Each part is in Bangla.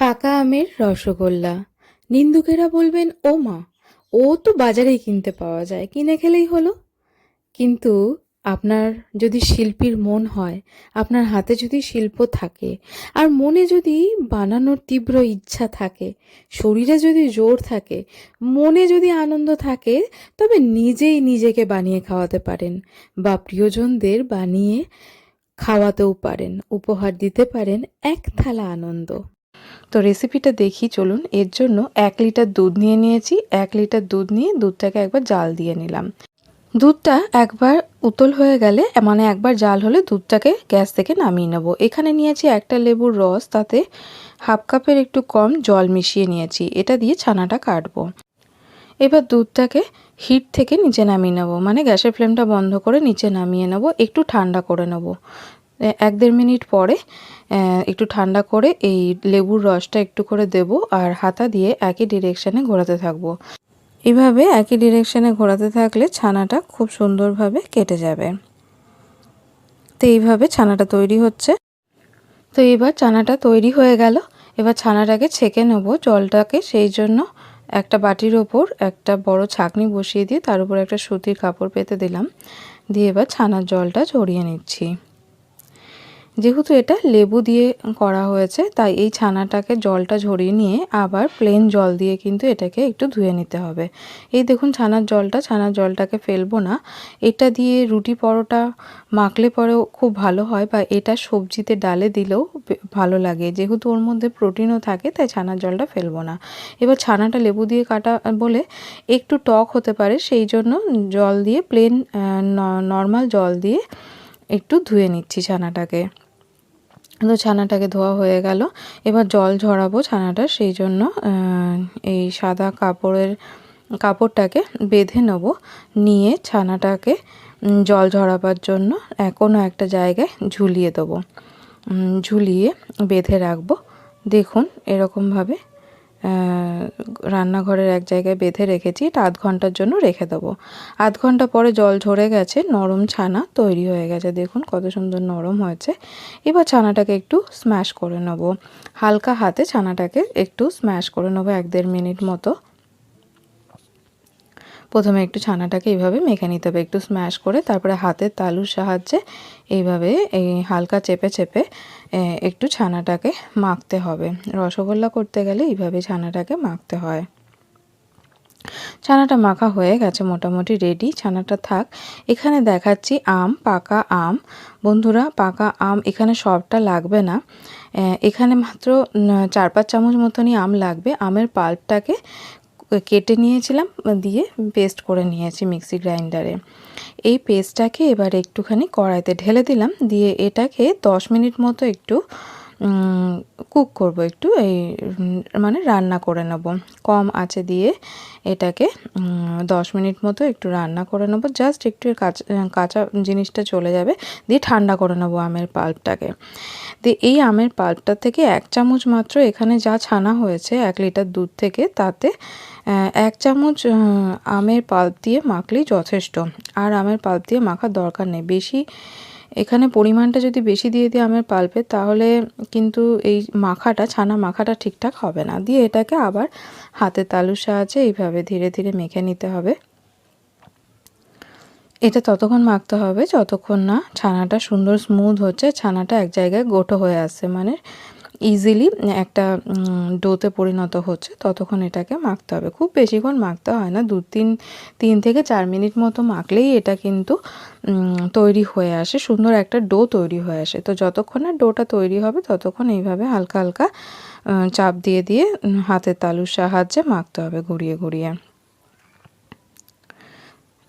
পাকা আমের রসগোল্লা। নিন্দুকেরা বলবেন, ও মা, ও তো বাজারেই কিনতে পাওয়া যায়, কিনে খেলেই হলো। কিন্তু আপনার যদি শিল্পীর মন হয়, আপনার হাতে যদি শিল্প থাকে, আর মনে যদি বানানোর তীব্র ইচ্ছা থাকে, শরীরে যদি জোর থাকে, মনে যদি আনন্দ থাকে, তবে নিজেই নিজেকে বানিয়ে খাওয়াতে পারেন বা প্রিয়জনদের বানিয়ে খাওয়াতেও পারেন, উপহার দিতে পারেন এক থালা আনন্দ। তো রেসিপিটা দেখি, চলুন। এর জন্য এক লিটার দুধ নিয়ে নিয়েছি। এক লিটার দুধ নিয়ে দুধটাকে একবার জাল দিয়ে নিলাম। দুধটা একবার উতল হয়ে গেলে মানে একবার জাল হলে দুধটাকে গ্যাস থেকে নামিয়ে নেব। এখানে নিয়েছি একটা লেবুর রস, তাতে হাফ কাপের একটু কম জল মিশিয়ে নিয়েছি। এটা দিয়ে ছানাটা কাটবো। এবার দুধটাকে হিট থেকে নিচে নামিয়ে নেব। মানে গ্যাসের ফ্লেমটা বন্ধ করে নিচে নামিয়ে নেব। একটু ঠান্ডা করে নেব। এক দেড় মিনিট পরে একটু ঠান্ডা করে এই লেবুর রসটা একটু করে দেব আর হাতা দিয়ে একই ডিরেকশানে ঘোরাতে থাকব। এভাবে একই ডিরেকশানে ঘোরাতে থাকলে ছানাটা খুব সুন্দরভাবে কেটে যাবে। তো এইভাবে ছানাটা তৈরি হচ্ছে। তো এবার ছানাটা তৈরি হয়ে গেল। এবার ছানাটাকে ছেঁকে নেব জলটাকে, সেই জন্য একটা বাটির ওপর একটা বড় ছাকনি বসিয়ে দিয়ে তার উপর একটা সুতির কাপড় পেতে দিলাম। দিয়ে এবার ছানার জলটা ছড়িয়ে নিচ্ছি। যেহেতু এটা লেবু দিয়ে করা হয়েছে, তাই এই ছানাটাকে জলটা ঝরিয়ে নিয়ে আবার প্লেন জল দিয়ে কিন্তু এটাকে একটু ধুয়ে নিতে হবে। এই দেখুন ছানার জলটা, ছানার জলটাকে ফেলব না। এটা দিয়ে রুটি পরোটা মাখলে পরেও খুব ভালো হয় বা এটা সবজিতে ডালে দিলেও ভালো লাগে। যেহেতু ওর মধ্যে প্রোটিনও থাকে, তাই ছানার জলটা ফেলব না। এবার ছানাটা লেবু দিয়ে কাটা বলে একটু টক হতে পারে, সেই জন্য জল দিয়ে প্লেন নর্মাল জল দিয়ে একটু ধুয়ে নিচ্ছি ছানাটাকে। তো ছানাটাকে ধোয়া হয়ে গেল। এবার জল ঝরাবো ছানাটা, সেই জন্য এই সাদা কাপড়ের, কাপড়টাকে বেঁধে নেব। নিয়ে ছানাটাকে জল ঝরাবার জন্য কোনো একটা জায়গায় ঝুলিয়ে দেবো। ঝুলিয়ে বেঁধে রাখব। দেখুন এরকমভাবে রান্নাঘরের এক জায়গায় বেঁধে রেখেছি, এটা আধ ঘণ্টার জন্য রেখে দেবো। আধ ঘণ্টা পরে জল ঝরে গেছে, নরম ছানা তৈরি হয়ে গেছে। দেখুন কত সুন্দর নরম হয়েছে। এবার ছানাটাকে একটু স্ম্যাশ করে নেব। হালকা হাতে ছানাটাকে একটু স্ম্যাশ করে নেব, এক দেড় মিনিট মতো। প্রথমে একটু ছানাটাকে এইভাবে মেখে নিতে হবে, একটু স্ম্যাশ করে তারপরে হাতের তালুর সাহায্যে এইভাবে এই হালকা চেপে চেপে একটু ছানাটাকে মাখতে হবে। রসগোল্লা করতে গেলে এইভাবে ছানাটাকে মাখতে হয়। ছানাটা মাখা হয়ে গেছে, মোটামুটি রেডি ছানাটা থাক। এখানে দেখাচ্ছি আম, পাকা আম। বন্ধুরা, পাকা আম এখানে সবটা লাগবে না। এখানে মাত্র চার পাঁচ চামচ মতনই আম লাগবে। আমের পাল্পটাকে কেটে নিয়েছিলাম, দিয়ে পেস্ট করে নিয়েছি মিক্সি গ্রাইন্ডারে এই পেস্টটাকে এবার একটুখানি কড়াইতে ঢেলে দিলাম, দিয়ে এটাকে দশ মিনিট মতো একটু কুক করব, একটু এই মানে রান্না করে নেব। কম আঁচে দিয়ে এটাকে দশ মিনিট মতো একটু রান্না করে নেব জাস্ট একটু কাঁচা কাঁচা জিনিসটা চলে যাবে, দিয়ে ঠান্ডা করে নেব আমের পাল্পটাকে। দিয়ে এই আমের পাল্পটা থেকে এক চামচ মাত্র এখানে যা ছানা হয়েছে, এক লিটার দুধ থেকে, তাতে এক চামচ আমের পাল্প দিয়ে মাখলেই যথেষ্ট। আর আমের পাল্প দিয়ে মাখার দরকার নেই। বেশি, এখানে পরিমাণটা যদি বেশি দিয়ে দিই আমের পাল্পে, তাহলে কিন্তু এই মাখাটা, ছানা মাখাটা ঠিকঠাক হবে না। দিয়ে এটাকে আবার হাতের তালুর সাহায্যে এইভাবে ধীরে ধীরে মেখে নিতে হবে। এটা ততক্ষণ মাখতে হবে, যতক্ষণ না ছানাটা সুন্দর স্মুথ হচ্ছে, ছানাটা এক জায়গায় গোটো হয়ে আসছে। মানে ইজিলি একটা ডোতে পরিণত হচ্ছে, ততক্ষণ এটাকে মাখতে হবে। খুব বেশিক্ষণ মাখতে হয় না দু তিন তিন থেকে চার মিনিট মতো মাখলেই এটা কিন্তু তৈরি হয়ে আসে, সুন্দর একটা ডো তৈরি হয়ে আসে। তো যতক্ষণ না ডোটা তৈরি হবে, ততক্ষণ এইভাবে হালকা হালকা চাপ দিয়ে দিয়ে হাতের তালুর সাহায্যে মাখতে হবে, ঘুরিয়ে ঘুরিয়ে।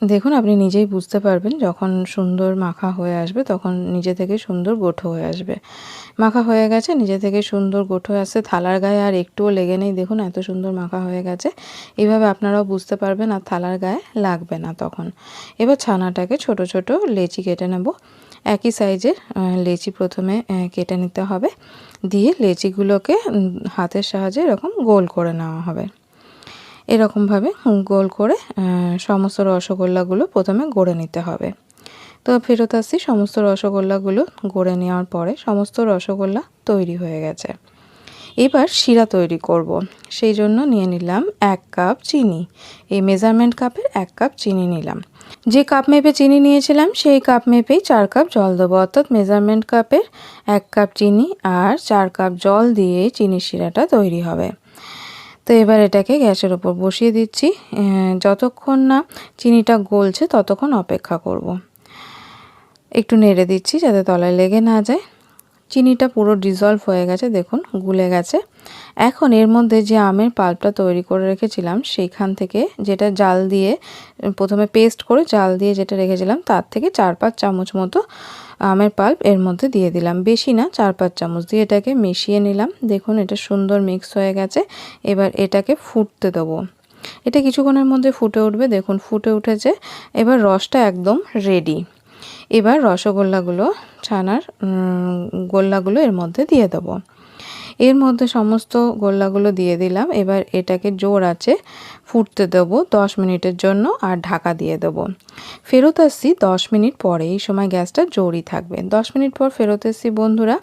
দেখুন, আপনি নিজেই বুঝতে পারবেন, যখন সুন্দর মাখা হয়ে আসবে, তখন নিজে থেকে সুন্দর গোঠো হয়ে আসবে। মাখা হয়ে গেছে, নিজে থেকে সুন্দর গোঠো আসছে, থালার গায়ে আর একটুও লেগে নেই। দেখুন, এত সুন্দর মাখা হয়ে গেছে। এইভাবে আপনারাও বুঝতে পারবেন, আর থালার গায়ে লাগবে না তখন। এবার ছানাটাকে ছোট ছোট লেচি কেটে নেব। একই সাইজের লেচি প্রথমে কেটে নিতে হবে। দিয়ে লেচিগুলোকে হাতের সাহায্যে এরকম গোল করে নেওয়া হবে। এরকমভাবে গোল করে সমস্ত রসগোল্লাগুলো প্রথমে গড়ে নিতে হবে। তো ফেরত আসছি, সমস্ত রসগোল্লাগুলো গড়ে নেওয়ার পরে সমস্ত রসগোল্লা তৈরি হয়ে গেছে। এবার শিরা তৈরি করব। সেই জন্য নিয়ে নিলাম এক কাপ চিনি। এই মেজারমেন্ট কাপের এক কাপ চিনি নিলাম। যে কাপ মেপে চিনি নিয়েছিলাম, সেই কাপ মেপেই চার কাপ জল দেবো। অর্থাৎ মেজারমেন্ট কাপের এক কাপ চিনি আর চার কাপ জল দিয়ে চিনি শিরাটা তৈরি হবে। তো এবার এটাকে গ্যাসের ওপর বসিয়ে দিচ্ছি যতক্ষণ না চিনিটা গলছে ততক্ষণ অপেক্ষা করব। একটু নেড়ে দিচ্ছি যাতে তলায় লেগে না যায় চিনিটা পুরো ডিজলভ হয়ে গেছে, দেখুন, গুলে গেছে। এখন এর মধ্যে যে আমের পাল্পটা তৈরি করে রেখেছিলাম, সেইখান থেকে যেটা জাল দিয়ে, প্রথমে পেস্ট করে জাল দিয়ে যেটা রেখেছিলাম, তার থেকে চার পাঁচ চামচ মতো আমের পাল্প এর মধ্যে দিয়ে দিলাম। বেশি না, চার পাঁচ চামচ দিয়ে এটাকে মিশিয়ে নিলাম। দেখুন, এটা সুন্দর মিক্স হয়ে গেছে। এবার এটাকে ফুটতে দেবো। এটা কিছুক্ষণের মধ্যে ফুটে উঠবে, দেখুন, ফুটে উঠেছে। এবার রসটা একদম রেডি এবার রসগোল্লাগুলো, ছানার গোল্লাগুলো এর মধ্যে দিয়ে দেবো। এর মধ্যে সমস্ত গোল্লাগুলো দিয়ে দিলাম। এবার এটাকে জোর আছে ফুটতে দেবো দশ মিনিটের জন্য আর ঢাকা দিয়ে দেবো। ফেরত আসছি দশ মিনিট পরে, এই সময় গ্যাসটা জোরই থাকবে। দশ মিনিট পর ফেরত এসছি বন্ধুরা।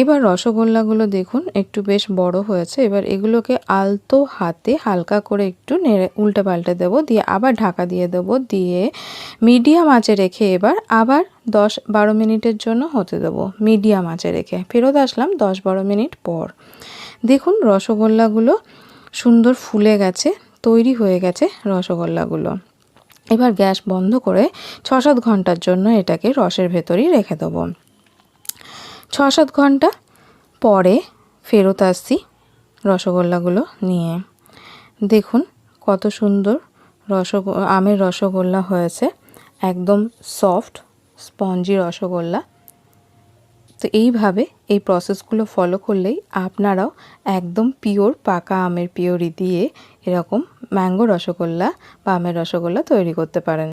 এবার রসগোল্লাগুলো দেখুন, একটু বেশ বড় হয়েছে। এবার এগুলোকে আলতো হাতে হালকা করে একটু নেড়ে উল্টে পাল্টে দেবো, দিয়ে আবার ঢাকা দিয়ে দেবো, দিয়ে মিডিয়াম আঁচে রেখে এবার আবার দশ বারো মিনিটের জন্য হতে দেবো, মিডিয়াম আঁচে রেখে। ফেরত আসলাম দশ বারো মিনিট পর। দেখুন রসগোল্লাগুলো সুন্দর ফুলে গেছে, তৈরি হয়ে গেছে রসগোল্লাগুলো। এবার গ্যাস বন্ধ করে ছ সাত ঘণ্টার জন্য এটাকে রসের ভেতরেই রেখে দেবো। ছ সাত ঘণ্টা পরে ফেরত আসছি রসগোল্লাগুলো নিয়ে। দেখুন কত সুন্দর রসগ, আমের রসগোল্লা হয়েছে, একদম সফট, স্পঞ্জি রসগোল্লা। তো এইভাবে এই প্রসেসগুলো ফলো করলেই আপনারাও একদম পিওর পাকা আমের পিওরি দিয়ে এরকম ম্যাঙ্গো রসগোল্লা বা আমের রসগোল্লা তৈরি করতে পারেন।